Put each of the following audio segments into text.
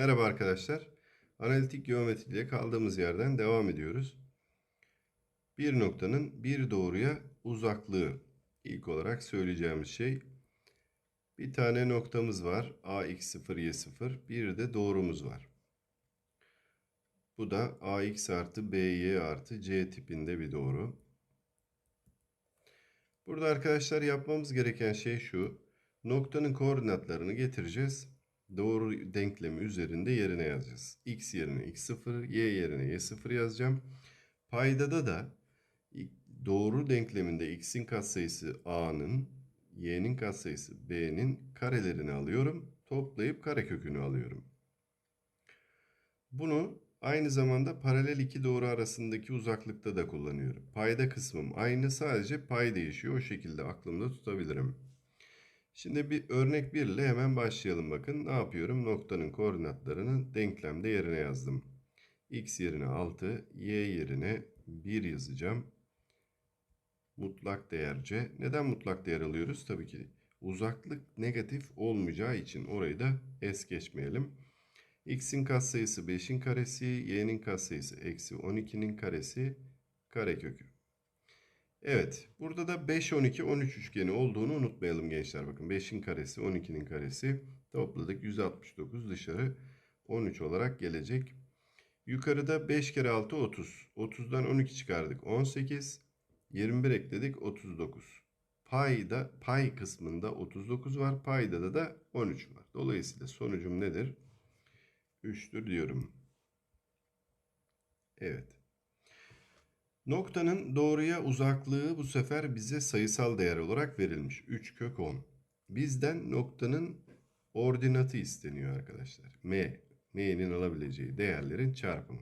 Merhaba arkadaşlar. Analitik geometri ile kaldığımız yerden devam ediyoruz. Bir noktanın bir doğruya uzaklığı ilk olarak söyleyeceğimiz şey. Bir tane noktamız var. AX0, Y0. Bir de doğrumuz var. Bu da AX artı BY artı C tipinde bir doğru. Burada arkadaşlar yapmamız gereken şey şu. Noktanın koordinatlarını getireceğiz. Doğru denklemi üzerinde yerine yazacağız. X yerine x0, y yerine y0 yazacağım. Paydada da doğru denkleminde x'in katsayısı a'nın, y'nin katsayısı b'nin karelerini alıyorum. Toplayıp karekökünü alıyorum. Bunu aynı zamanda paralel iki doğru arasındaki uzaklıkta da kullanıyorum. Payda kısmım aynı sadece pay değişiyor. O şekilde aklımda tutabilirim. Şimdi bir örnek 1 ile hemen başlayalım bakın. Ne yapıyorum? Noktanın koordinatlarını denklemde yerine yazdım. X yerine 6, Y yerine 1 yazacağım. Mutlak değerce. Neden mutlak değer alıyoruz? Tabii ki uzaklık negatif olmayacağı için orayı da es geçmeyelim. X'in katsayısı 5'in karesi, Y'nin katsayısı eksi 12'nin karesi karekökü. Evet. Burada da 5, 12, 13 üçgeni olduğunu unutmayalım gençler. Bakın 5'in karesi, 12'nin karesi topladık. 169 dışarı 13 olarak gelecek. Yukarıda 5 kere 6 30. 30'dan 12 çıkardık. 18. 21 ekledik. 39. Payda, pay kısmında 39 var. Payda da da 13 var. Dolayısıyla sonucum nedir? 3'tür diyorum. Evet. Noktanın doğruya uzaklığı bu sefer bize sayısal değer olarak verilmiş. 3 kök 10. Bizden noktanın ordinatı isteniyor arkadaşlar. M. M'nin alabileceği değerlerin çarpımı.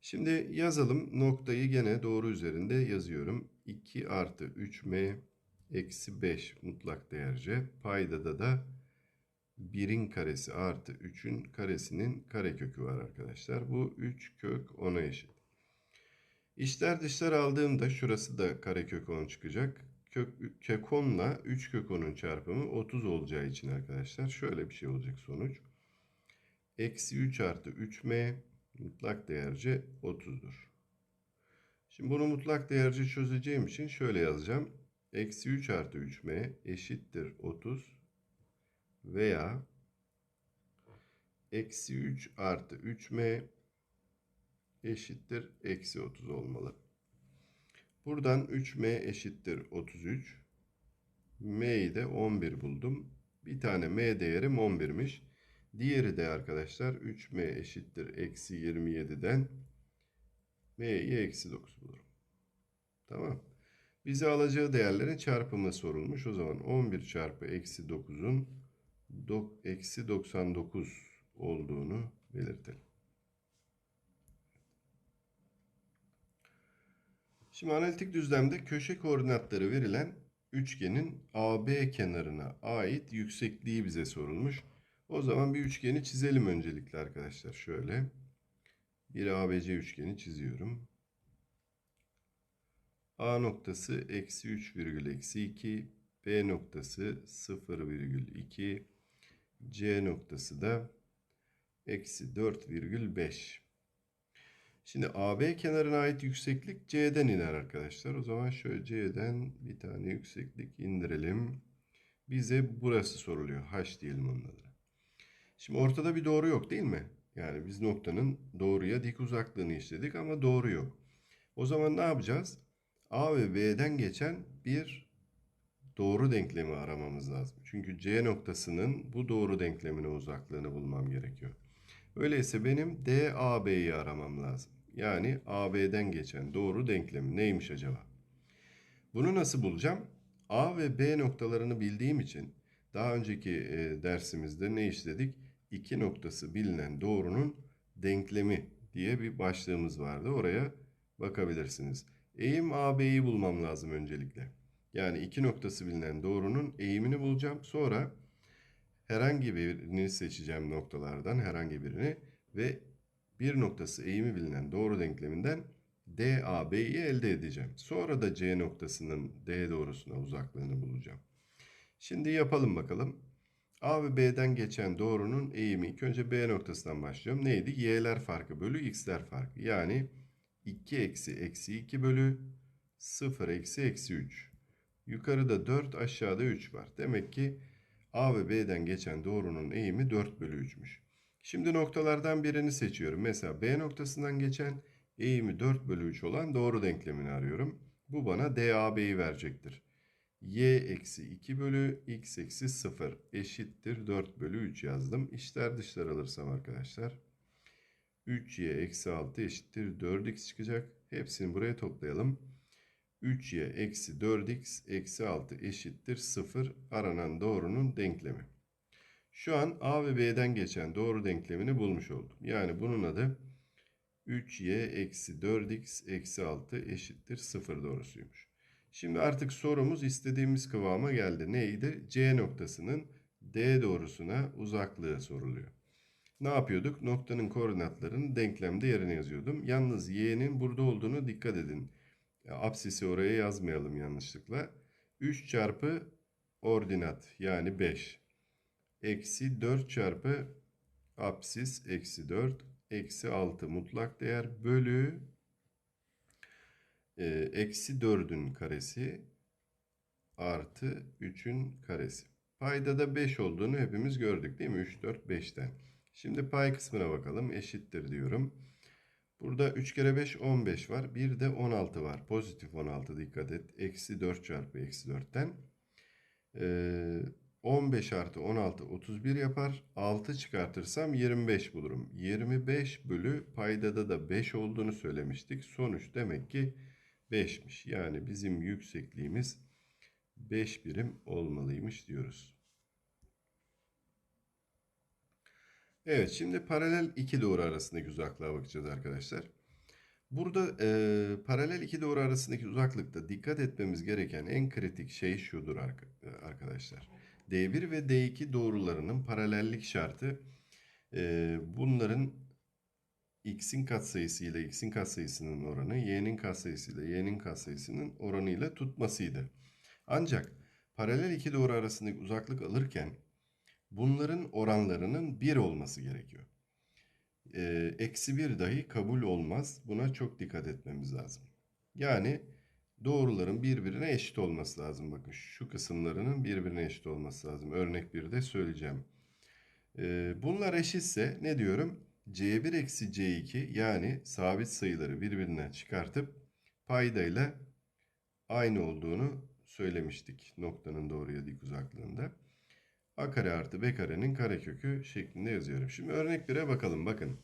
Şimdi yazalım. Noktayı gene doğru üzerinde yazıyorum. 2 artı 3M eksi 5 mutlak değerce. Paydada da 1'in karesi artı 3'ün karesinin karekökü var arkadaşlar. Bu 3 kök 10'a eşit. İçler dışlar aldığımda şurası da karekök 10 çıkacak. Kök, kök 10 ile 3 kök 10'un çarpımı 30 olacağı için arkadaşlar şöyle bir şey olacak sonuç. Eksi 3 artı 3m mutlak değerce 30'dur. Şimdi bunu mutlak değerce çözeceğim için şöyle yazacağım. Eksi 3 artı 3m eşittir 30 veya eksi 3 artı 3m eşittir eksi 30 olmalı. Buradan 3m eşittir 33. m'yi de 11 buldum. Bir tane m değerim 11'miş. Diğeri de arkadaşlar 3m eşittir eksi 27'den m'yi eksi 9 bulurum. Tamam. Bize alacağı değerlerin çarpımı sorulmuş. O zaman 11 çarpı eksi 9'un eksi 99 olduğunu belirtelim. Şimdi analitik düzlemde köşe koordinatları verilen üçgenin AB kenarına ait yüksekliği bize sorulmuş. O zaman bir üçgeni çizelim öncelikle arkadaşlar. Şöyle bir ABC üçgeni çiziyorum. A noktası eksi 3 virgül eksi 2, B noktası 0 virgül 2, C noktası da eksi 4 virgül 5. Şimdi AB kenarına ait yükseklik C'den iner arkadaşlar. O zaman şöyle C'den bir tane yükseklik indirelim. Bize burası soruluyor. H diyelim onun adına. Şimdi ortada bir doğru yok değil mi? Yani biz noktanın doğruya dik uzaklığını işledik ama doğru yok. O zaman ne yapacağız? A ve B'den geçen bir doğru denklemi aramamız lazım. Çünkü C noktasının bu doğru denklemine uzaklığını bulmam gerekiyor. Öyleyse benim DAB'yi aramam lazım. Yani AB'den geçen doğru denklemi neymiş acaba? Bunu nasıl bulacağım? A ve B noktalarını bildiğim için daha önceki e, dersimizde ne işledik? İki noktası bilinen doğrunun denklemi diye bir başlığımız vardı. Oraya bakabilirsiniz. Eğim AB'yi bulmam lazım öncelikle. Yani iki noktası bilinen doğrunun eğimini bulacağım. Sonra herhangi birini seçeceğim noktalardan herhangi birini ve bir noktası eğimi bilinen doğru denkleminden DAB'yi elde edeceğim. Sonra da C noktasının D doğrusuna uzaklığını bulacağım. Şimdi yapalım bakalım. A ve B'den geçen doğrunun eğimi. İlk önce B noktasından başlıyorum. Neydi? Y'ler farkı bölü X'ler farkı. Yani 2 eksi eksi 2 bölü 0 eksi eksi 3. Yukarıda 4 aşağıda 3 var. Demek ki A ve B'den geçen doğrunun eğimi 4 bölü 3'müş. Şimdi noktalardan birini seçiyorum. Mesela B noktasından geçen eğimi 4 bölü 3 olan doğru denklemini arıyorum. Bu bana DAB'yi verecektir. Y eksi 2 bölü x eksi 0 eşittir 4 bölü 3 yazdım. İşler dışlar alırsam arkadaşlar. 3y eksi 6 eşittir 4x çıkacak. Hepsini buraya toplayalım. 3y eksi 4x eksi 6 eşittir 0 aranan doğrunun denklemi. Şu an A ve B'den geçen doğru denklemini bulmuş oldum. Yani bunun adı 3y eksi 4x eksi 6 eşittir 0 doğrusuymuş. Şimdi artık sorumuz istediğimiz kıvama geldi. Neydi? C noktasının D doğrusuna uzaklığı soruluyor. Ne yapıyorduk? Noktanın koordinatlarını denklemde yerine yazıyordum. Yalnız y'nin burada olduğunu dikkat edin. Apsisi oraya yazmayalım yanlışlıkla. 3 çarpı ordinat yani 5. Eksi 4 çarpı apsis eksi 4 eksi 6 mutlak değer bölü e, eksi 4'ün karesi artı 3'ün karesi. Payda da 5 olduğunu hepimiz gördük değil mi? 3, 4, 5'ten. Şimdi pay kısmına bakalım. Eşittir diyorum. Burada 3 kere 5 15 var. Bir de 16 var. Pozitif 16 dikkat et. Eksi 4 çarpı eksi 4'ten. Ee, 15 artı 16 31 yapar. 6 çıkartırsam 25 bulurum. 25 bölü paydada da 5 olduğunu söylemiştik. Sonuç demek ki 5'miş. Yani bizim yüksekliğimiz 5 birim olmalıymış diyoruz. Evet şimdi paralel iki doğru arasındaki uzaklığa bakacağız arkadaşlar. Burada e, paralel iki doğru arasındaki uzaklıkta dikkat etmemiz gereken en kritik şey şudur arkadaşlar. D1 ve D2 doğrularının paralellik şartı e, bunların x'in katsayısı ile x'in katsayısının oranı y'nin katsayısı ile y'nin katsayısının oranıyla tutmasıydı. Ancak paralel iki doğru arasındaki uzaklık alırken bunların oranlarının 1 olması gerekiyor. Ee, eksi 1 dahi kabul olmaz. Buna çok dikkat etmemiz lazım. Yani doğruların birbirine eşit olması lazım. Bakın şu kısımlarının birbirine eşit olması lazım. Örnek bir de söyleyeceğim. Ee, bunlar eşitse ne diyorum? C1 eksi C2 yani sabit sayıları birbirinden çıkartıp paydayla aynı olduğunu söylemiştik noktanın doğruya dik uzaklığında. A kare artı B karenin karekökü şeklinde yazıyorum. Şimdi örnek 1'e bakalım bakın.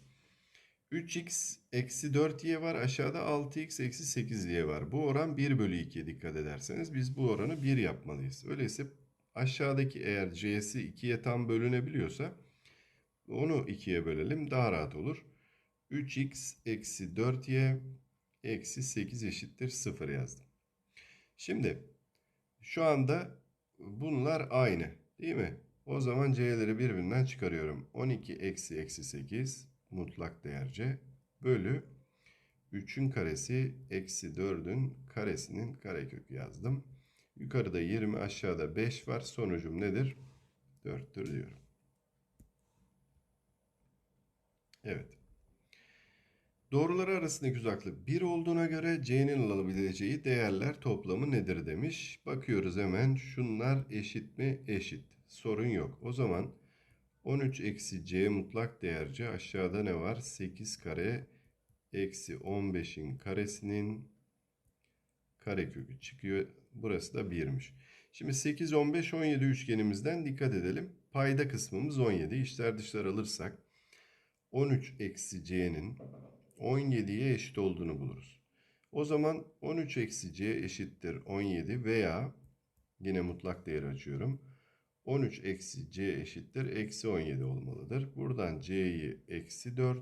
3x eksi 4y var aşağıda 6x eksi 8y var. Bu oran 1 bölü 2'ye dikkat ederseniz biz bu oranı 1 yapmalıyız. Öyleyse aşağıdaki eğer c'si 2'ye tam bölünebiliyorsa onu 2'ye bölelim daha rahat olur. 3x eksi 4y eksi 8 eşittir 0 yazdım. Şimdi şu anda bunlar aynı değil mi? O zaman c'leri birbirinden çıkarıyorum. 12 eksi eksi 8 mutlak değer c bölü 3'ün karesi eksi 4'ün karesinin karekökü yazdım. Yukarıda 20 aşağıda 5 var. Sonucum nedir? 4'tür diyorum. Evet. Doğruları arasındaki uzaklık 1 olduğuna göre c'nin alabileceği değerler toplamı nedir demiş. Bakıyoruz hemen şunlar eşit mi? Eşit. Sorun yok. O zaman 13 eksi c mutlak değer c aşağıda ne var? 8 kare eksi 15'in karesinin karekökü çıkıyor. Burası da 1'miş. Şimdi 8, 15, 17 üçgenimizden dikkat edelim. Payda kısmımız 17. İşler dışlar alırsak 13 eksi c'nin 17'ye eşit olduğunu buluruz. O zaman 13 eksi c eşittir 17 veya yine mutlak değer açıyorum. 13 eksi c eşittir eksi 17 olmalıdır. Buradan c'yi eksi 4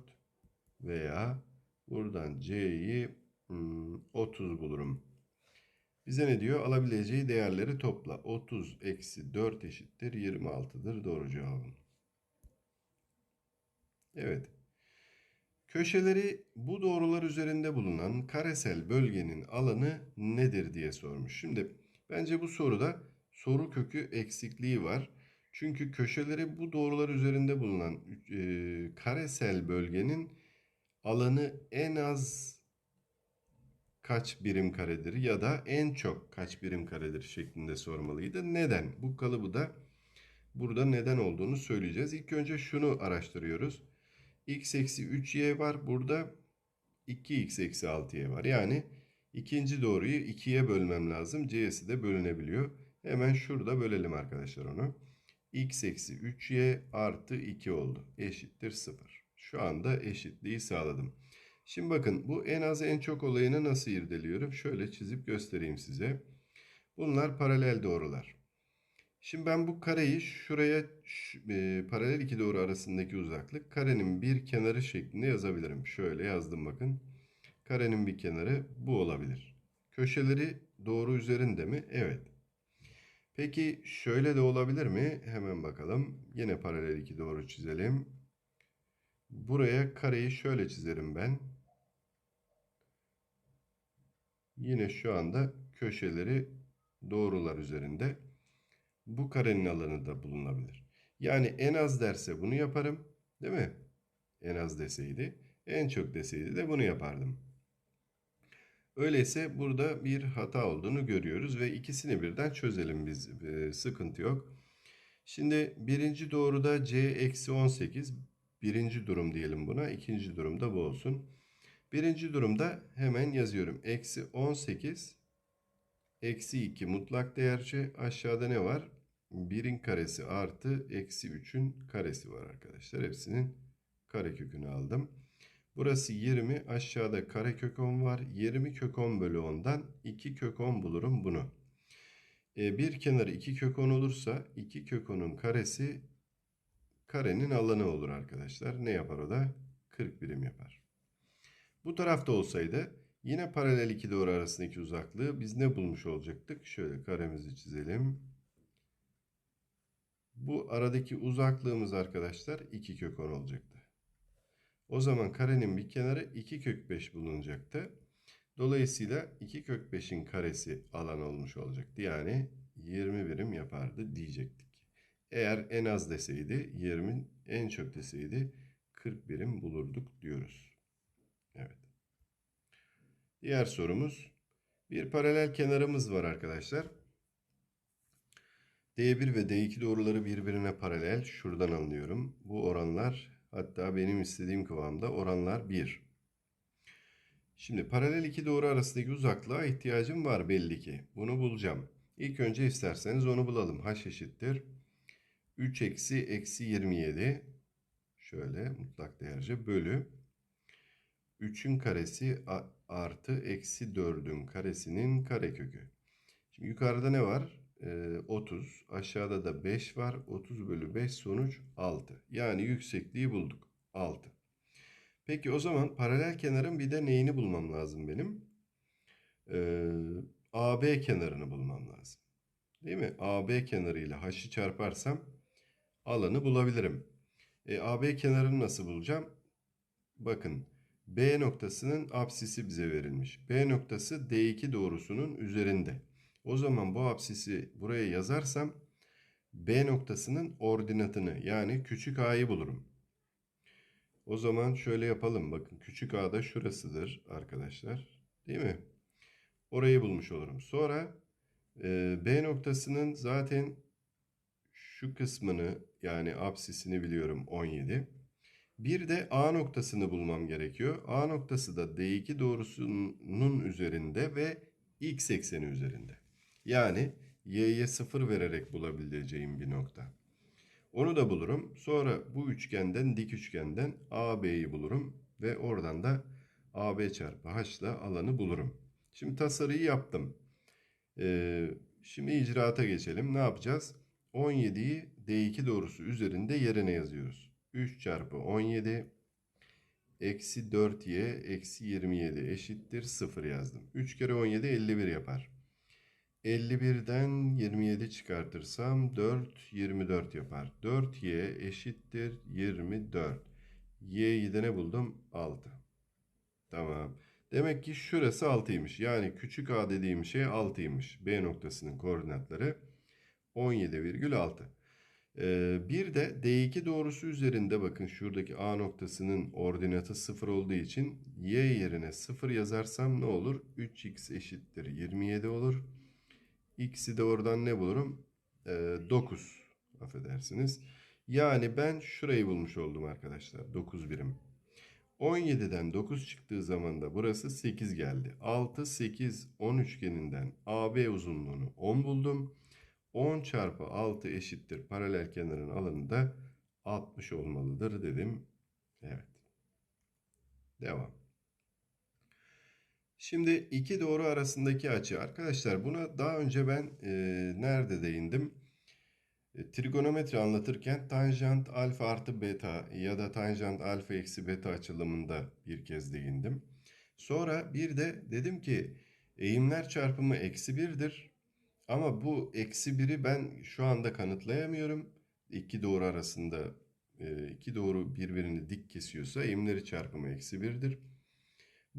veya buradan c'yi hmm, 30 bulurum. Bize ne diyor? Alabileceği değerleri topla. 30 eksi 4 eşittir 26'dır doğru cevabın. Evet. Köşeleri bu doğrular üzerinde bulunan karesel bölgenin alanı nedir diye sormuş. Şimdi bence bu soruda soru kökü eksikliği var. Çünkü köşeleri bu doğrular üzerinde bulunan e, karesel bölgenin alanı en az kaç birim karedir ya da en çok kaç birim karedir şeklinde sormalıydı. Neden? Bu kalıbı da burada neden olduğunu söyleyeceğiz. İlk önce şunu araştırıyoruz. x eksi 3y var. Burada 2x eksi 6y var. Yani ikinci doğruyu 2'ye bölmem lazım. c'si de bölünebiliyor. Hemen şurada bölelim arkadaşlar onu. x eksi 3y artı 2 oldu. Eşittir 0. Şu anda eşitliği sağladım. Şimdi bakın bu en az en çok olayını nasıl irdeliyorum? Şöyle çizip göstereyim size. Bunlar paralel doğrular. Şimdi ben bu kareyi şuraya e, paralel iki doğru arasındaki uzaklık karenin bir kenarı şeklinde yazabilirim. Şöyle yazdım bakın. Karenin bir kenarı bu olabilir. Köşeleri doğru üzerinde mi? Evet. Peki şöyle de olabilir mi? Hemen bakalım. Yine paralel iki doğru çizelim. Buraya kareyi şöyle çizerim ben. Yine şu anda köşeleri doğrular üzerinde. Bu karenin alanı da bulunabilir. Yani en az derse bunu yaparım. Değil mi? En az deseydi. En çok deseydi de bunu yapardım. Öyleyse burada bir hata olduğunu görüyoruz ve ikisini birden çözelim biz. Ee, sıkıntı yok. Şimdi birinci doğruda c eksi 18 birinci durum diyelim buna. İkinci durumda bu olsun. Birinci durumda hemen yazıyorum. Eksi 18 eksi 2 mutlak değerce aşağıda ne var? 1'in karesi artı eksi 3'ün karesi var arkadaşlar. Hepsinin karekökünü aldım. Burası 20 aşağıda karekök 10 var. 20 kök 10 bölü 10'dan 2 kök 10 bulurum bunu. E, bir kenarı 2 kök 10 olursa 2 kök 10'un karesi karenin alanı olur arkadaşlar. Ne yapar o da? 40 birim yapar. Bu tarafta olsaydı yine paralel iki doğru arasındaki uzaklığı biz ne bulmuş olacaktık? Şöyle karemizi çizelim. Bu aradaki uzaklığımız arkadaşlar 2 kök 10 olacaktı. O zaman karenin bir kenarı 2 kök 5 bulunacaktı. Dolayısıyla 2 kök 5'in karesi alan olmuş olacaktı. Yani 20 birim yapardı diyecektik. Eğer en az deseydi 20 en çok deseydi 40 birim bulurduk diyoruz. Evet. Diğer sorumuz. Bir paralel kenarımız var arkadaşlar. D1 ve D2 doğruları birbirine paralel. Şuradan anlıyorum. Bu oranlar hatta benim istediğim kıvamda oranlar 1. Şimdi paralel iki doğru arasındaki uzaklığa ihtiyacım var belli ki. Bunu bulacağım. İlk önce isterseniz onu bulalım. H eşittir. 3 eksi eksi 27. Şöyle mutlak değerce bölü. 3'ün karesi artı eksi 4'ün karesinin karekökü. Şimdi yukarıda ne var? Ee, 30. Aşağıda da 5 var. 30 bölü 5 sonuç 6. Yani yüksekliği bulduk. 6. Peki o zaman paralel kenarın bir de neyini bulmam lazım benim? Ee, AB kenarını bulmam lazım. Değil mi? AB kenarıyla h'ı çarparsam alanı bulabilirim. E, AB kenarını nasıl bulacağım? Bakın B noktasının apsisi bize verilmiş. B noktası D2 doğrusunun üzerinde. O zaman bu apsisi buraya yazarsam B noktasının ordinatını yani küçük a'yı bulurum. O zaman şöyle yapalım. Bakın küçük a da şurasıdır arkadaşlar. Değil mi? Orayı bulmuş olurum. Sonra e, B noktasının zaten şu kısmını yani apsisini biliyorum 17. Bir de A noktasını bulmam gerekiyor. A noktası da D2 doğrusunun üzerinde ve x ekseni üzerinde. Yani y'ye 0 vererek bulabileceğim bir nokta. Onu da bulurum. Sonra bu üçgenden dik üçgenden AB'yi bulurum ve oradan da AB çarpı H ile alanı bulurum. Şimdi tasarıyı yaptım. Ee, şimdi icraata geçelim. Ne yapacağız? 17'yi D2 doğrusu üzerinde yerine yazıyoruz. 3 çarpı 17 eksi 4y eksi 27 eşittir 0 yazdım. 3 kere 17 51 yapar. 51'den 27 çıkartırsam 4 24 yapar. 4y eşittir 24. y'yi de ne buldum? 6. Tamam. Demek ki şurası 6'ymış. Yani küçük a dediğim şey 6'ymış. B noktasının koordinatları 17,6. Ee, bir de D2 doğrusu üzerinde bakın şuradaki A noktasının ordinatı 0 olduğu için Y yerine 0 yazarsam ne olur? 3x eşittir 27 olur. X'i de oradan ne bulurum? Ee, 9 affedersiniz. Yani ben şurayı bulmuş oldum arkadaşlar. 9 birim. 17'den 9 çıktığı zaman da burası 8 geldi. 6, 8, 10 üçgeninden AB uzunluğunu 10 buldum. 10 çarpı 6 eşittir. Paralel kenarın alanı da 60 olmalıdır dedim. Evet. Devam. Şimdi iki doğru arasındaki açı. Arkadaşlar buna daha önce ben e, nerede değindim? E, trigonometri anlatırken tanjant alfa artı beta ya da tanjant alfa eksi beta açılımında bir kez değindim. Sonra bir de dedim ki eğimler çarpımı eksi birdir. Ama bu eksi biri ben şu anda kanıtlayamıyorum. İki doğru arasında e, iki doğru birbirini dik kesiyorsa eğimleri çarpımı eksi birdir.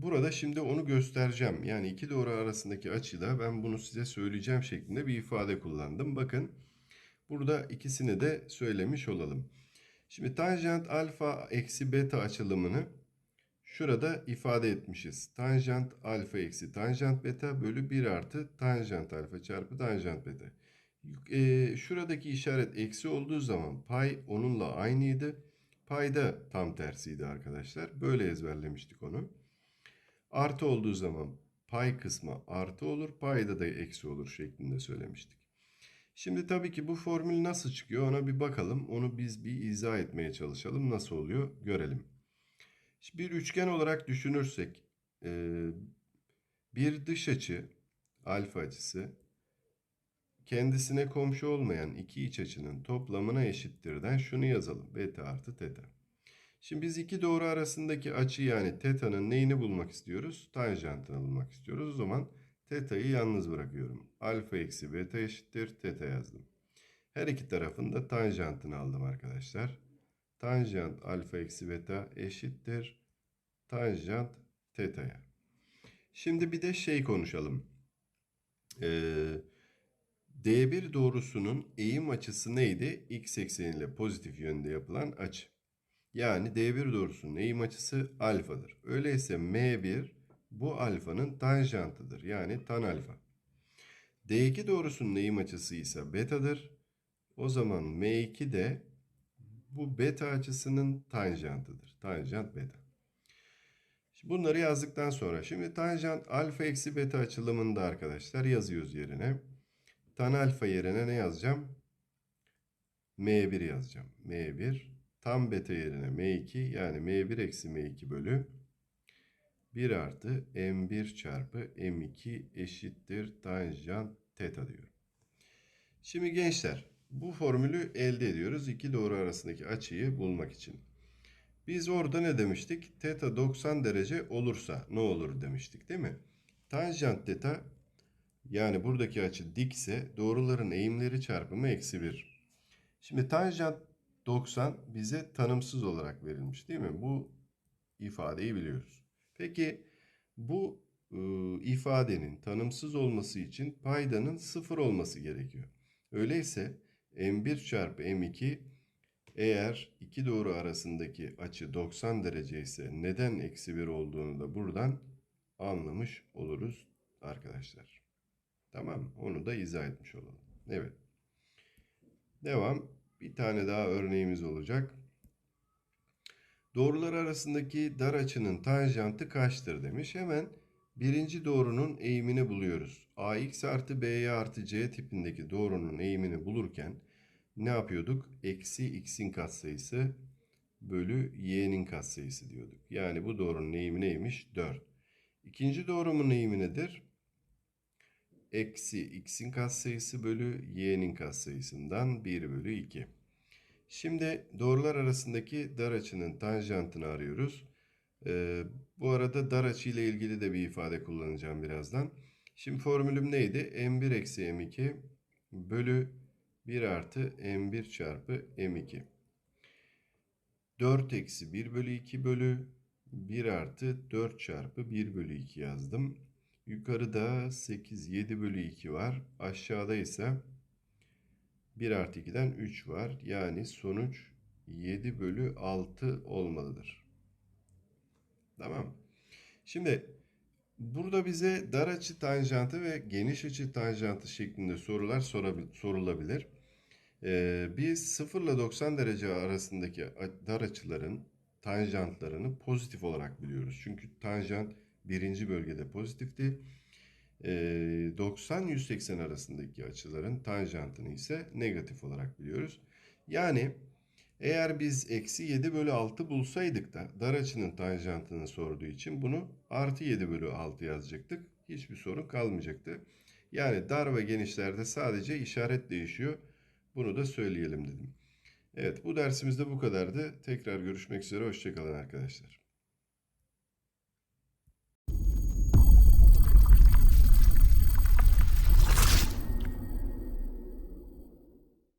Burada şimdi onu göstereceğim. Yani iki doğru arasındaki açıda ben bunu size söyleyeceğim şeklinde bir ifade kullandım. Bakın burada ikisini de söylemiş olalım. Şimdi tanjant alfa eksi beta açılımını şurada ifade etmişiz. Tanjant alfa eksi tanjant beta bölü 1 artı tanjant alfa çarpı tanjant beta. E, şuradaki işaret eksi olduğu zaman pay onunla aynıydı. Payda tam tersiydi arkadaşlar. Böyle ezberlemiştik onu. Artı olduğu zaman pay kısmı artı olur, payda da eksi olur şeklinde söylemiştik. Şimdi tabii ki bu formül nasıl çıkıyor ona bir bakalım. Onu biz bir izah etmeye çalışalım. Nasıl oluyor görelim. Şimdi bir üçgen olarak düşünürsek bir dış açı alfa açısı kendisine komşu olmayan iki iç açının toplamına eşittirden şunu yazalım. Beta artı teta. Şimdi biz iki doğru arasındaki açı yani teta'nın neyini bulmak istiyoruz? Tanjantını bulmak istiyoruz. O zaman teta'yı yalnız bırakıyorum. Alfa eksi beta eşittir teta yazdım. Her iki tarafında tanjantını aldım arkadaşlar. Tanjant alfa eksi beta eşittir tanjant teta'ya. Şimdi bir de şey konuşalım. Ee, D1 doğrusunun eğim açısı neydi? X ekseniyle pozitif yönde yapılan açı. Yani D1 doğrusunun eğim açısı alfadır. Öyleyse M1 bu alfanın tanjantıdır. Yani tan alfa. D2 doğrusunun eğim açısı ise betadır. O zaman M2 de bu beta açısının tanjantıdır. Tanjant beta. Şimdi bunları yazdıktan sonra şimdi tanjant alfa eksi beta açılımında arkadaşlar yazıyoruz yerine. Tan alfa yerine ne yazacağım? M1 yazacağım. M1 tam beta yerine M2 yani M1 eksi M2 bölü 1 artı M1 çarpı M2 eşittir tanjant teta diyorum. Şimdi gençler bu formülü elde ediyoruz. iki doğru arasındaki açıyı bulmak için. Biz orada ne demiştik? Teta 90 derece olursa ne olur demiştik değil mi? Tanjant teta yani buradaki açı dikse doğruların eğimleri çarpımı eksi 1. Şimdi tanjant 90 bize tanımsız olarak verilmiş değil mi? Bu ifadeyi biliyoruz. Peki bu e, ifadenin tanımsız olması için paydanın sıfır olması gerekiyor. Öyleyse m1 çarpı m2 eğer iki doğru arasındaki açı 90 derece ise neden eksi 1 olduğunu da buradan anlamış oluruz arkadaşlar. Tamam onu da izah etmiş olalım. Evet. Devam. Bir tane daha örneğimiz olacak. Doğrular arasındaki dar açının tanjantı kaçtır demiş. Hemen birinci doğrunun eğimini buluyoruz. AX artı BY artı C tipindeki doğrunun eğimini bulurken ne yapıyorduk? Eksi x'in katsayısı bölü y'nin katsayısı diyorduk. Yani bu doğrunun eğimi neymiş? 4. İkinci doğrumun eğimi nedir? Eksi x'in katsayısı bölü y'nin katsayısından 1 bölü 2. Şimdi doğrular arasındaki dar açının tanjantını arıyoruz. Ee, bu arada dar açı ile ilgili de bir ifade kullanacağım birazdan. Şimdi formülüm neydi? m1 eksi m2 bölü 1 artı m1 çarpı m2. 4 eksi 1 bölü 2 bölü 1 artı 4 çarpı 1 bölü 2 yazdım. Yukarıda 8 7 bölü 2 var. Aşağıda ise 1 artı 2'den 3 var. Yani sonuç 7 bölü 6 olmalıdır. Tamam. Şimdi burada bize dar açı tanjantı ve geniş açı tanjantı şeklinde sorular sorulabilir. Ee, biz 0 ile 90 derece arasındaki dar açıların tanjantlarını pozitif olarak biliyoruz. Çünkü tanjant birinci bölgede pozitifti. Ee, 90-180 arasındaki açıların tanjantını ise negatif olarak biliyoruz. Yani eğer biz eksi 7 bölü 6 bulsaydık da dar açının tanjantını sorduğu için bunu artı 7 bölü 6 yazacaktık. Hiçbir sorun kalmayacaktı. Yani dar ve genişlerde sadece işaret değişiyor. Bunu da söyleyelim dedim. Evet bu dersimizde bu kadardı. Tekrar görüşmek üzere. Hoşçakalın arkadaşlar.